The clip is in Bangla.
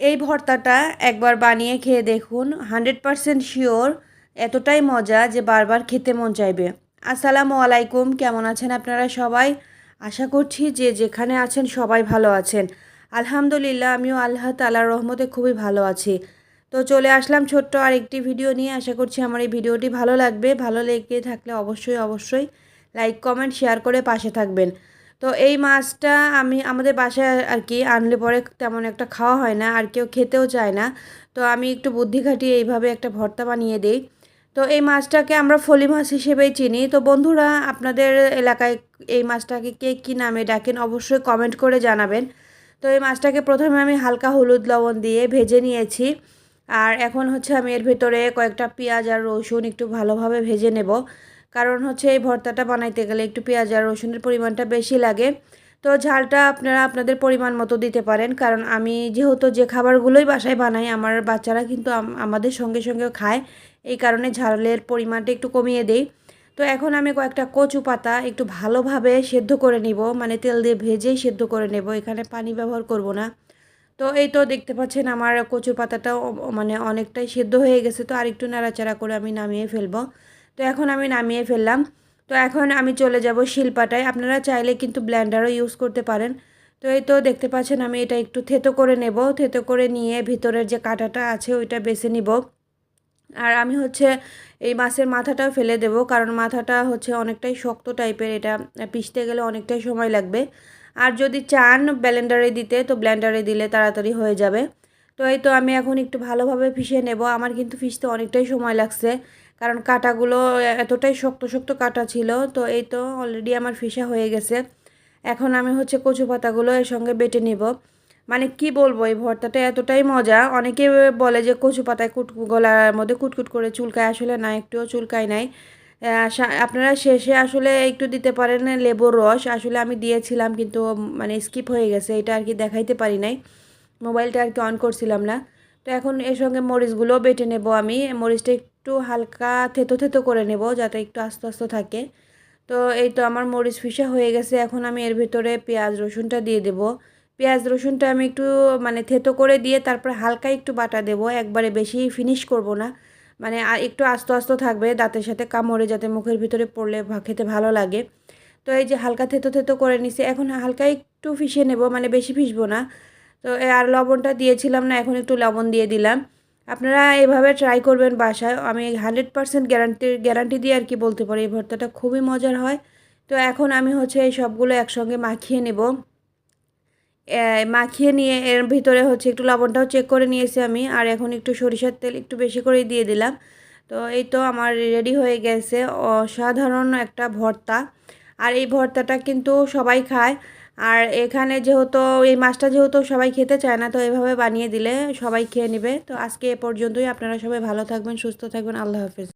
এই ভর্তাটা একবার বানিয়ে খেয়ে দেখুন, হান্ড্রেড পারসেন্ট শিওর, এতটাই মজা যে বারবার খেতে মন চাইবে। আসসালামু আলাইকুম, কেমন আছেন আপনারা সবাই? আশা করছি যে যেখানে আছেন সবাই ভালো আছেন। আলহামদুলিল্লাহ, আমিও আল্লাহ তালার রহমতে খুবই ভালো আছি। তো চলে আসলাম ছোট্ট আরেকটি ভিডিও নিয়ে। আশা করছি আমার এই ভিডিওটি ভালো লাগবে। ভালো লেগে থাকলে অবশ্যই অবশ্যই লাইক, কমেন্ট, শেয়ার করে পাশে থাকবেন। তো এই মাছটা আমি আমাদের বাসায় আর কি আনলে পরে তেমন একটা খাওয়া হয় না, আর কেউ খেতেও চায় না। তো আমি একটু বুদ্ধি খাটিয়ে এইভাবে একটা ভর্তা বানিয়ে দিই। তো এই মাছটাকে আমরা ফলি মাছ হিসেবেই চিনি। তো বন্ধুরা, আপনাদের এলাকায় এই মাছটাকে কে কী নামে ডাকেন অবশ্যই কমেন্ট করে জানাবেন। তো এই মাছটাকে প্রথমে আমি হালকা হলুদ লবণ দিয়ে ভেজে নিয়েছি। আর এখন হচ্ছে আমি এর ভেতরে কয়েকটা পেঁয়াজ আর রসুন একটু ভালোভাবে ভেজে নেব। কারণ হচ্ছে এই ভর্তাটা বানাইতে গেলে একটু পেঁয়াজ আর রসুনের পরিমাণটা বেশি লাগে। তো ঝালটা আপনারা আপনাদের পরিমাণ মতো দিতে পারেন। কারণ আমি যেহেতু যে খাবারগুলোই বাসায় বানাই, আমার বাচ্চারা কিন্তু আমাদের সঙ্গে সঙ্গে খায়। এই কারণে ঝালের পরিমাণটা একটু কমিয়ে দেই। তো এখন আমি কয়েকটা কচু পাতা একটু ভালোভাবে সেদ্ধ করে নিব। মানে তেল দিয়ে ভেজেই সেদ্ধ করে নেব। এখানে পানি ব্যবহার করব না। তো এই তো দেখতে পাচ্ছেন আমার কচুর পাতাটাও মানে অনেকটাই সেদ্ধ হয়ে গেছে। তো আর একটু নাড়াচাড়া করে আমি নামিয়ে ফেলব। তো এখন আমি নামিয়ে ফেললাম। তো এখন আমি চলে যাব শিল্পাটায়। আপনারা চাইলে কিন্তু ব্ল্যান্ডারও ইউজ করতে পারেন। তো এই তো দেখতে পাচ্ছেন আমি এটা একটু থেতো করে নেব। থেতো করে নিয়ে ভিতরের যে কাঁটাটা আছে ওইটা বেছে নিব। আর আমি হচ্ছে এই মাছের মাথাটাও ফেলে দেব। কারণ মাথাটা হচ্ছে অনেকটাই শক্ত টাইপের এটা পিষতে গেলে অনেকটাই সময় লাগবে। আর যদি চান ব্লেন্ডারে দিতে, তো ব্লেন্ডারে দিলে তাড়াতাড়ি হয়ে যাবে। তো এই তো আমি এখন একটু ভালোভাবে পিষে নেব। আমার কিন্তু পিষতে অনেকটাই সময় লাগছে। কারণ কাটাগুলো এতটাই শক্ত শক্ত কাটা ছিল, তো এই তো অলরেডি আমার ফিসা হয়ে গেছে। এখন আমি হচ্ছে কচু পাতাগুলো এর সঙ্গে বেটে নিব। মানে কি বলব, এই ভর্তাটা এতটাই মজা। অনেকে বলে যে কচু পাতায় কুট, গলার মধ্যে কুটকুট করে চুলকায়, আসলে না, একটুও চুলকায় নাই। আপনারা শেষে আসলে একটু দিতে পারেন লেবুর রস। আসলে আমি দিয়েছিলাম কিন্তু মানে স্কিপ হয়ে গেছে, এটা আর কি দেখাইতে পারি নাই। মোবাইলটা আর কি অন করছিলাম না। তো এখন এর সঙ্গে মরিচগুলো বেটে নেব আমি। মরিচটা একটু হালকা থেতো থেতো করে নেব যাতে একটু আস্তে আস্তে থাকে। তো এই তো আমার মরিচ ফিসা হয়ে গেছে। এখন আমি এর ভিতরে পেঁয়াজ রসুনটা দিয়ে দেব। পেঁয়াজ রসুনটা আমি একটু মানে থেতো করে দিয়ে তারপর হালকা একটু বাটা দেব। একবারে বেশি ফিনিশ করব না। মানে একটু আস্তে আস্তে থাকবে দাঁতের সাথে কামড়ে যাতে মুখের ভিতরে পড়লে খেতে ভালো লাগে। তো এই যে হালকা থেতো থেতো করে নিছি। এখন হালকা একটু ফিসে নেব মানে বেশি ফিসবো না। তো আর লবণটা দিয়েছিলাম না, এখন একটু লবণ দিয়ে দিলাম। আপনারা এভাবে ট্রাই করবেন বাসায়। আমি হান্ড্রেড পারসেন্ট গ্যারান্টি গ্যারান্টি দিয়ে আর কি বলতে পারি, এই ভর্তাটা খুবই মজার হয়। তো এখন আমি হচ্ছে এই সবগুলো একসঙ্গে মাখিয়ে নেব। মাখিয়ে নিয়ে এর ভিতরে হচ্ছে একটু লবণটাও চেক করে নিয়েছি আমি, আর এখন একটু সরিষার তেল একটু বেশি করেই দিয়ে দিলাম। তো এই তো আমার রেডি হয়ে গেছে। অসাধারণ একটা ভর্তা। আর এই ভর্তাটা কিন্তু সবাই খায়। আর এখানে যেহেতু, এই মাছটা যেহেতু সবাই খেতে চায় না, তো এভাবে বানিয়ে দিলে সবাই খেয়ে নেবে। তো আজকে এ পর্যন্তই। আপনারা সবাই ভালো থাকবেন, সুস্থ থাকবেন। আল্লাহ হাফেজ।